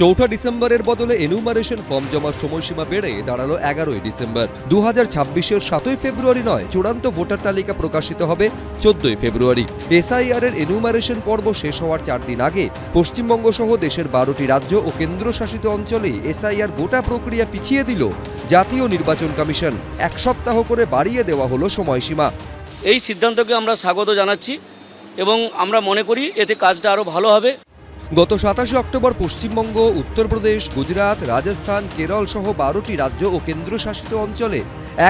চৌঠা ডিসেম্বরের বদলে এনুমারেশন ফর্ম জমার সময়সীমা বেড়ে দাঁড়াল এগারোই ডিসেম্বর। দু হাজার ছাব্বিশের সাতই ফেব্রুয়ারি নয়, চূড়ান্ত ভোটার তালিকা প্রকাশিত হবে চোদ্দই ফেব্রুয়ারি। এসআইআর এর এনুমারেশন পর্ব শেষ হওয়ার চার দিন আগে পশ্চিমবঙ্গ সহ দেশের বারোটি রাজ্য ও কেন্দ্রশাসিত অঞ্চলে এসআইআর গোটা প্রক্রিয়া পিছিয়ে দিল জাতীয় নির্বাচন কমিশন। এক সপ্তাহ করে বাড়িয়ে দেওয়া হলো সময়সীমা। এই সিদ্ধান্তকে আমরা স্বাগত জানাচ্ছি এবং আমরা মনে করি এতে কাজটা আরও ভালো হবে। গত সাতাশে অক্টোবর পশ্চিমবঙ্গ, উত্তরপ্রদেশ, গুজরাট, রাজস্থান, কেরল সহ বারোটি রাজ্য ও কেন্দ্রশাসিত অঞ্চলে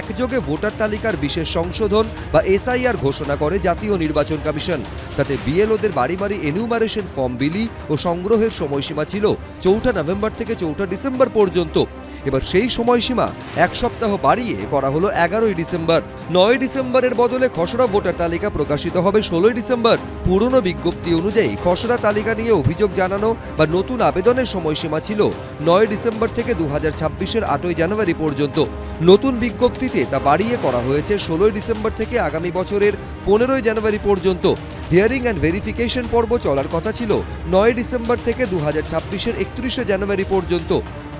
একযোগে ভোটার তালিকার বিশেষ সংশোধন বা এসআইআর ঘোষণা করে জাতীয় নির্বাচন কমিশন। তাতে বিএলওদের বাড়ি বাড়ি এনিউমারেশন ফর্ম বিলি ও সংগ্রহের সময়সীমা ছিল চৌঠা নভেম্বর থেকে চৌঠা ডিসেম্বর পর্যন্ত। এবার সেই সময়সীমা এক সপ্তাহ বাড়িয়ে করা হলো এগারোই ডিসেম্বর। নয় ডিসেম্বরের বদলে খসড়া ভোটার তালিকা প্রকাশিত হবে ষোলোই ডিসেম্বর। পুরনো বিজ্ঞপ্তি অনুযায়ী খসড়া তালিকা নিয়ে অভিযোগ জানানো বা নতুন আবেদনের সময়সীমা ছিল নয় ডিসেম্বর থেকে দু হাজার ছাব্বিশের আটই জানুয়ারি পর্যন্ত। নতুন বিজ্ঞপ্তিতে তা বাড়িয়ে করা হয়েছে ষোলোই ডিসেম্বর থেকে আগামী বছরের পনেরোই জানুয়ারি পর্যন্ত। হিয়ারিং অ্যান্ড ভেরিফিকেশন পর্ব চলার কথা ছিল নয় ডিসেম্বর থেকে দু হাজার ছাব্বিশের একত্রিশে জানুয়ারি পর্যন্ত।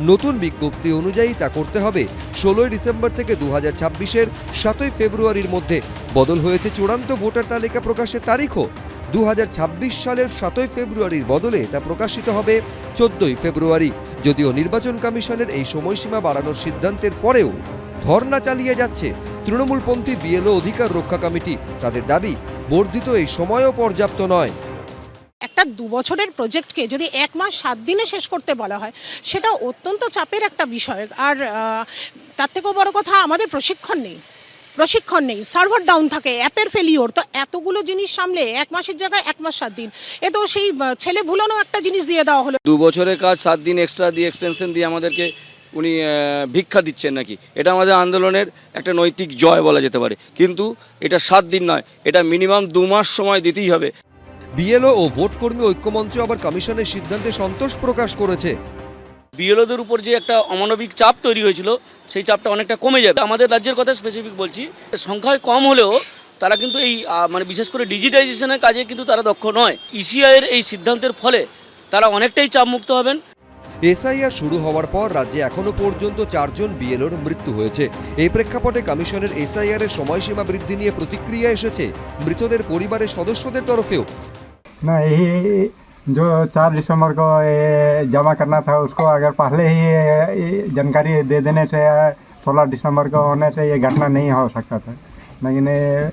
নতুন বিজ্ঞপ্তি অনুযায়ী তা করতে হবে। ষোলোই ডিসেম্বর থেকে দু হাজার ছাব্বিশের সাতই ফেব্রুয়ারির মধ্যে। বদল হয়েছে চূড়ান্ত ভোটার তালিকা প্রকাশের তারিখও। দু হাজার ছাব্বিশ সালের সাতই ফেব্রুয়ারির বদলে তা প্রকাশিত হবে চোদ্দই ফেব্রুয়ারি। যদিও নির্বাচন কমিশনের এই সময়সীমা বাড়ানোর সিদ্ধান্তের পরেও ধর্না চালিয়ে যাচ্ছে তৃণমূলপন্থী বিএলও অধিকার রক্ষা কমিটি। তাদের দাবি, বর্ধিত এই সময়ও পর্যাপ্ত নয়। একটা দু বছরের প্রজেক্টকে যদি এক মাস সাত দিনে শেষ করতে বলা হয়, সেটা অত্যন্ত চাপের একটা বিষয়। আর তার থেকেও বড় কথা, আমাদের প্রশিক্ষণ নেই। প্রশিক্ষণ নেই। সার্ভার ডাউন থাকে, অ্যাপের ফেলিওর তো এতগুলো জিনিস সামলে এক মাসের জায়গায় এক মাস সাত দিন। এ তো সেই ছেলে ভুলানো একটা জিনিস দিয়ে দেওয়া হলো। দু বছরের কাজ, সাত দিন এক্সট্রা দিয়ে এক্সটেনশন দিয়ে আমাদেরকে উনি ভিক্ষা দিচ্ছেন নাকি? এটা আমাদের আন্দোলনের একটা নৈতিক জয় বলা যেতে পারে। কিন্তু এটা সাত দিন নয়, এটা মিনিমাম দু মাস সময় দিতেই হবে। বিএলও ও ভোটকর্মী ঐক্যমঞ্চ আবার কমিশনের সিদ্ধান্তে সন্তোষ প্রকাশ করেছে। বিএলওদের উপর যে একটা অমানবিক চাপ তৈরি হয়েছিল সেই চাপটা অনেকটা কমে যাবে। আমাদের রাজ্যের কথা স্পেসিফিক বলছি সংখ্যায় কম হলেও তারা কিন্তু এই মানে বিশেষ করে ডিজিটাইজেশনের কাজে কিন্তু তারা দক্ষ নয়। ইসিআইয়ের এই সিদ্ধান্তের ফলে তারা অনেকটাই চাপমুক্ত হবেন। এসআইআর শুরু হওয়ার পর রাজ্যে এখনও পর্যন্ত চারজন বিএলওর মৃত্যু হয়েছে। এই প্রেক্ষাপটে কমিশনের এসআইআর এর সময়সীমা বৃদ্ধি নিয়ে প্রতিক্রিয়া এসেছে মৃতদের পরিবারের সদস্যদের তরফেও। ना यही जो चार दिसंबर को ये जमा करना था उसको अगर पहले ही ये ये जानकारी दे देने से सोलह दिसंबर को होने से ये घटना नहीं हो सकता था लेकिन ये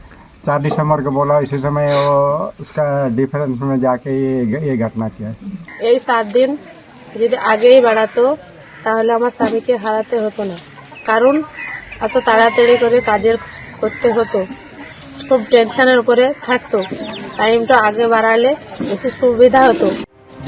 चार दिसंबर को बोला इसी समय वो उसका डिफरेंस में जाके ये ये घटना किया है এই সাত দিন যদি আগেই বাড়াতো তাহলে আমার স্বামীকে হারাতে হতো না কারণ এত তাড়াতাড়ি করে কাজের করতে হতো খুব টেনশনের উপরে থাকতো টাইমটা আগে বাড়ালে বেশি সুবিধা হতো।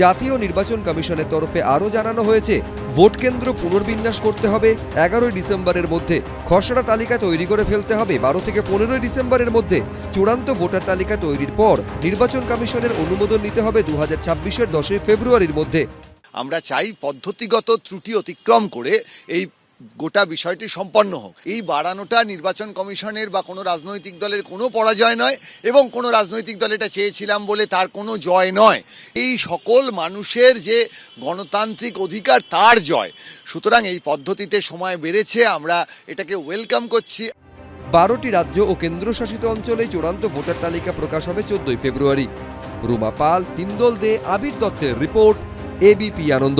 জাতীয় নির্বাচন কমিশনের তরফে আরও জানানো হয়েছে ভোট কেন্দ্র পুনর্বিন্যাস করতে হবে এগারোই ডিসেম্বরের মধ্যে। খসড়া তালিকা তৈরি করে ফেলতে হবে বারো থেকে পনেরোই ডিসেম্বরের মধ্যে। চূড়ান্ত ভোটার তালিকা তৈরির পর নির্বাচন কমিশনের অনুমোদন নিতে হবে দু হাজার ছাব্বিশের দশই ফেব্রুয়ারির মধ্যে। আমরা চাই পদ্ধতিগত ত্রুটি অতিক্রম করে এই গোটা বিষয়টি সম্পন্ন হোক। এই বাড়ানোটা নির্বাচন কমিশনের বা কোনো রাজনৈতিক দলের কোনো পরাজয় নয় এবং কোনো রাজনৈতিক দল এটা চেয়েছিলাম বলে তার কোনো জয় নয়। এই সকল মানুষের যে গণতান্ত্রিক অধিকার, তার জয়। সুতরাং এই পদ্ধতিতে সময় বেড়েছে, আমরা এটাকে ওয়েলকাম করছি। বারোটি রাজ্য ও কেন্দ্রশাসিত অঞ্চলে চূড়ান্ত ভোটার তালিকা প্রকাশ হবে চোদ্দই ফেব্রুয়ারি। রুমা পাল হিন্দোল দে, আবির দত্তের report, ABP Ananda.